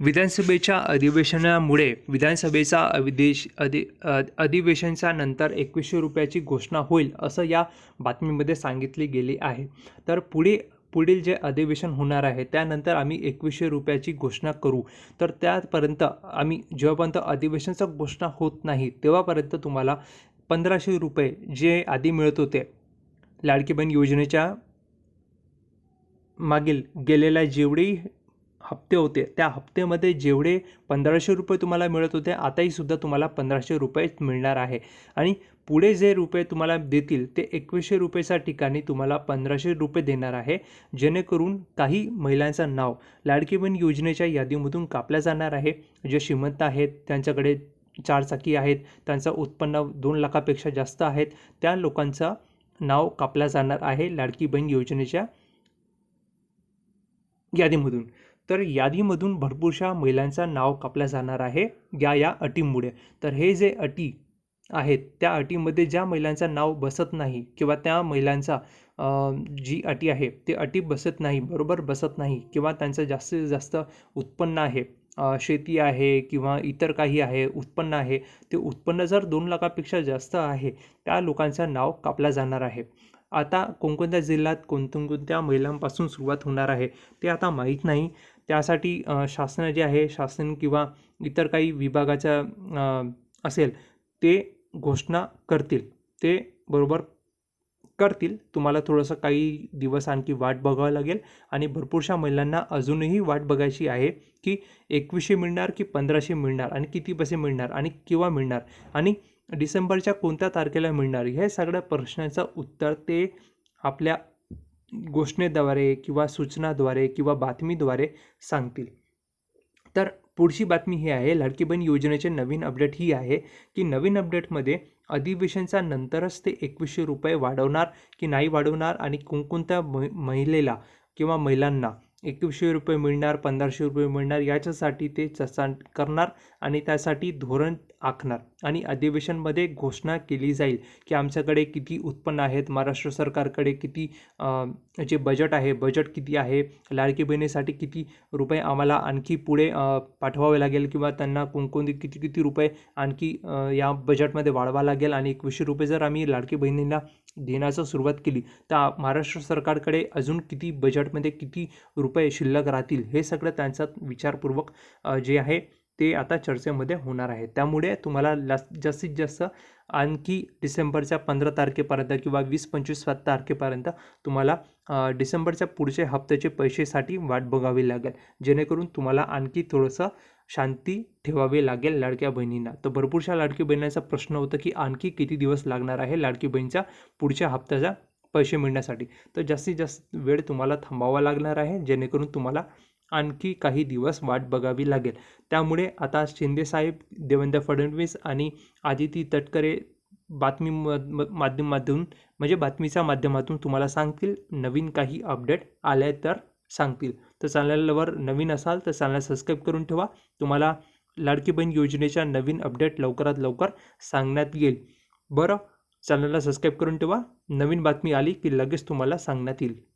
विधानसभेच्या अधिवेशनामुळे विधानसभेचा अविदेश अधि अधिवेशनच्या नंतर एकवीसशे रुपयाची घोषणा होईल असं या बातमीमध्ये सांगितले गेले आहे. तर पुढे पुढील जे अधिवेशन होणार आहे त्यानंतर आम्ही एकवीसशे रुपयाची घोषणा करू. तर त्यापर्यंत आम्ही जेव्हापर्यंत अधिवेशनचा घोषणा होत नाही तेव्हापर्यंत तुम्हाला पंधराशे रुपये जे आधी मिळत होते लाडकी बहीण योजनेच्या मागील गेलेल्या जेवढी हप्ते होते. त्या हप्त्यामध्ये जेवढे पंधराशे रुपये तुम्हाला मिळत होते आताही सुद्धा तुम्हाला पंधराशे रुपये मिळणार आहे. आणि पुढे जे रुपये तुम्हाला देतील ते एकवीसशे रुपयेच्या ठिकाणी तुम्हाला पंधराशे रुपये देणार आहे. जेणेकरून काही महिलांचं नाव लाडकी बहीण योजनेच्या यादीमधून कापल्या जाणार आहे. जे श्रीमंत आहेत त्यांच्याकडे चारचाकी आहेत त्यांचं उत्पन्न दोन लाखापेक्षा जास्त आहेत त्या लोकांचं नाव कापला जाणार आहे लाडकी बहीण योजनेच्या यादीमधून. तर यादीमधून भरपूरशा महिलांचं नाव कापलं जाणार आहे या या अटीमुळे. तर हे जे अटी आहेत त्या अटीमध्ये ज्या महिलांचं नाव बसत नाही किंवा त्या महिलांचा जी अटी आहे ते अटी बसत नाही बरोबर बसत नाही किंवा त्यांचं जास्तीत जास्त उत्पन्न आहे शेती आहे किंवा इतर काही आहे उत्पन्न आहे ते उत्पन्न जर दोन लाखापेक्षा जास्त आहे त्या लोकांचं नाव कापला जाणार आहे. आता कोणकोणत्या जिल्ह्यात कोणत्या महिलांपासून सुरुवात होणार आहे ते आता माहीत नाही. त्यासाठी शासन जे आहे शासन किंवा इतर काही विभागाच्या असेल ते घोषणा करतील. ते बरोबर करतील. तुम्हाला थोडंसं काही दिवस आणखी वाट बघावं लागेल. आणि भरपूरशा महिलांना अजूनही वाट बघायची आहे की एकवीसशे मिळणार की पंधराशे मिळणार आणि किती पैसे मिळणार आणि केव्हा मिळणार आणि डिसेंबरच्या कोणत्या तारखेला मिळणार हे सगळ्या प्रश्नाचं उत्तर ते आपल्या घोषणेद्वारे किंवा सूचनाद्वारे किंवा बातमीद्वारे सांगतील. तर पुढची बातमी ही आहे लाडकी बहीण योजनेचे नवीन अपडेट ही आहे की नवीन अपडेटमध्ये अधिवेशनचा नंतरच ते एकवीसशे रुपये वाढवणार की नाही वाढवणार आणि कोणकोणत्या म महिलेला किंवा महिलांना एकवीसशे रुपये मिळणार पंधराशे रुपये मिळणार याच्यासाठी ते चर्चा करणार आणि त्यासाठी धोरण आखणार आणि अधिवेशनमध्ये घोषणा केली जाईल की आमच्याकडे किती उत्पन्न आहेत महाराष्ट्र सरकारकडे किती जे बजेट आहे बजेट किती आहे लाडकी बहिणीसाठी किती रुपये आम्हाला आणखी पुढे पाठवावे लागेल किंवा त्यांना कोणकोणते किती किती रुपये आणखी या बजेटमध्ये वाढवा लागेल आणि एकवीसशे रुपये जर आम्ही लाडकी बहिणींना देण्याचं सुरुवात केली. तर महाराष्ट्र सरकारकडे अजून किती बजेटमध्ये किती रुपये शिल्लक राहतील हे सगळं त्यांचा विचारपूर्वक जे आहे ते आता चर्चेमध्ये होणार आहे. त्यामुळे तुम्हाला लास जास्तीत जास्त आणखी डिसेंबरच्या पंधरा तारखेपर्यंत किंवा वीस पंचवीस तारखेपर्यंत तुम्हाला डिसेंबरच्या पुढच्या हप्त्याचे पैसेसाठी वाट बघावी लागेल. जेणेकरून तुम्हाला आणखी थोडंसं शांती ठेवावी लागेल लाडक्या बहिणींना. तर भरपूरशा लाडकी बहिणींचा प्रश्न होता की आणखी किती दिवस लागणार आहे लाडकी बहिणीच्या पुढच्या हप्त्याचा पैसे मिळण्यासाठी. तर जास्तीत जास्त वेळ तुम्हाला थांबावा लागणार आहे जेणेकरून तुम्हाला आणखी काही दिवस वाट बघावी लागेल. त्यामुळे आता शिंदेसाहेब देवेंद्र फडणवीस आणि आदिती तटकरे बातमी म- म- माध्यमातून म्हणजे बातमीच्या माध्यमातून तुम्हाला सांगतील. नवीन काही अपडेट आले तर सांगतील. तर चॅनलवर नवीन असाल तर चॅनल सबस्क्राईब करून ठेवा. तुम्हाला लाडकी बहीण योजनेच्या नवीन अपडेट लवकरात लवकर सांगण्यात येईल. बरं चॅनलला सबस्क्राईब करून ठेवा. नवीन बातमी आली की लगेच तुम्हाला सांगण्यात येईल.